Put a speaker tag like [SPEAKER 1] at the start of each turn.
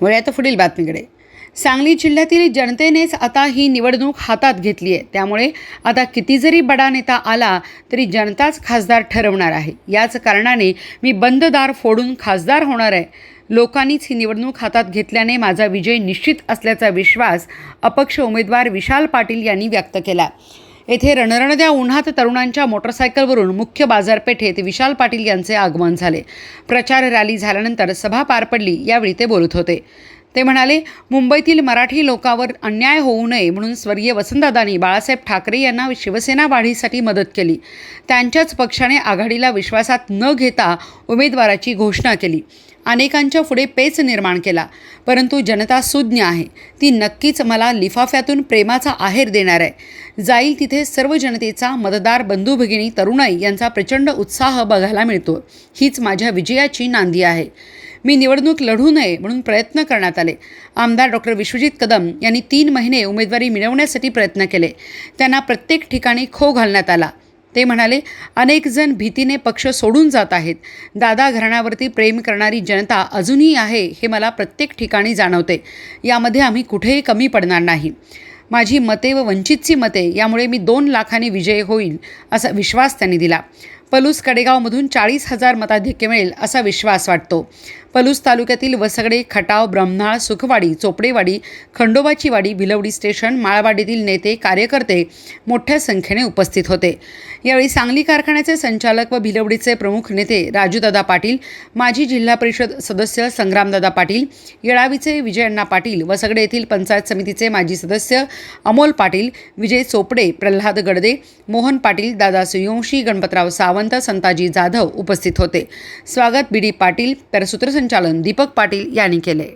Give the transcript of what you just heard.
[SPEAKER 1] वळ्यात पुढील बातमीकडे. सांगली जिल्ह्यातील जनतेनेच आता ही निवडणूक हातात घेतली आहे. त्यामुळे आता किती जरी बडा नेता आला तरी जनताच खासदार ठरवणार आहे. याच कारणाने मी बंद दार फोडून खासदार होणार आहे. लोकांनीच ही निवडणूक हातात घेतल्याने माझा विजय निश्चित असल्याचा विश्वास अपक्ष उमेदवार विशाल पाटील यांनी व्यक्त केला. येथे रणरणद्या उन्हात तरुणांच्या मोटरसायकलवरून मुख्य बाजारपेठेत विशाल पाटील यांचे आगमन झाले. प्रचार रॅली झाल्यानंतर सभा पार पडली यावेळी ते बोलत होते. ते म्हणाले मुंबईतील मराठी लोकावर अन्याय होऊ नये म्हणून स्वर्गीय वसंतदादांनी बाळासाहेब ठाकरे यांना शिवसेना वाढीसाठी मदत केली. त्यांच्याच पक्षाने आघाडीला विश्वासात न घेता उमेदवाराची घोषणा केली. अनेकांच्या पुढे पेच निर्माण केला. परंतु जनता सुज्ञ आहे. ती नक्कीच मला लिफाफ्यातून प्रेमाचा आहेर देणार आहे. जाईल तिथे सर्व जनतेचा मतदार बंधू भगिनी तरुणाई यांचा प्रचंड उत्साह बघायला मिळतो. हीच माझ्या विजयाची नांदी आहे. मी निवडणूक लढू नये म्हणून प्रयत्न करण्यात आले. आमदार डॉक्टर विश्वजित कदम यांनी तीन महिने उमेदवारी मिळवण्यासाठी प्रयत्न केले. त्यांना प्रत्येक ठिकाणी खो घालण्यात आला. ते म्हणाले अनेक जण भीतीने पक्ष सोडून जात आहेत. दादा घराण्यावरती प्रेम करणारी जनता अजूनही आहे हे मला प्रत्येक ठिकाणी जाणवते. यामध्ये आम्ही कुठेही कमी पडणार नाही. माझी मते व वंचितची मते यामुळे मी दोन लाखांनी विजय होईल असा विश्वास त्यांनी दिला. पलूस कडेगावमधून चाळीस हजार मताधिक्य मिळेल असा विश्वास वाटतो. पलूस तालुक्यातील वसगडे खटाव ब्रह्मनाळ सुखवाडी चोपडेवाडी खंडोबाची वाडी भिलवडी स्टेशन माळवाडीतील नेते कार्यकर्ते मोठ्या संख्येने उपस्थित होते. यावेळी सांगली कारखान्याचे संचालक व भिलवडीचे प्रमुख नेते राजूदादा पाटील माजी जिल्हा परिषद सदस्य संग्रामदादा पाटील येळावीचे विजयअण्णा पाटील वसगडे येथील पंचायत समितीचे माजी सदस्य अमोल पाटील विजय चोपडे प्रल्हाद गडदे मोहन पाटील दादा सूर्यवंशी गणपतराव सावंत संताजी जाधव उपस्थित होते. स्वागत बी डी पाटील तर सूत्रसंचालन दीपक पाटील यांनी केले.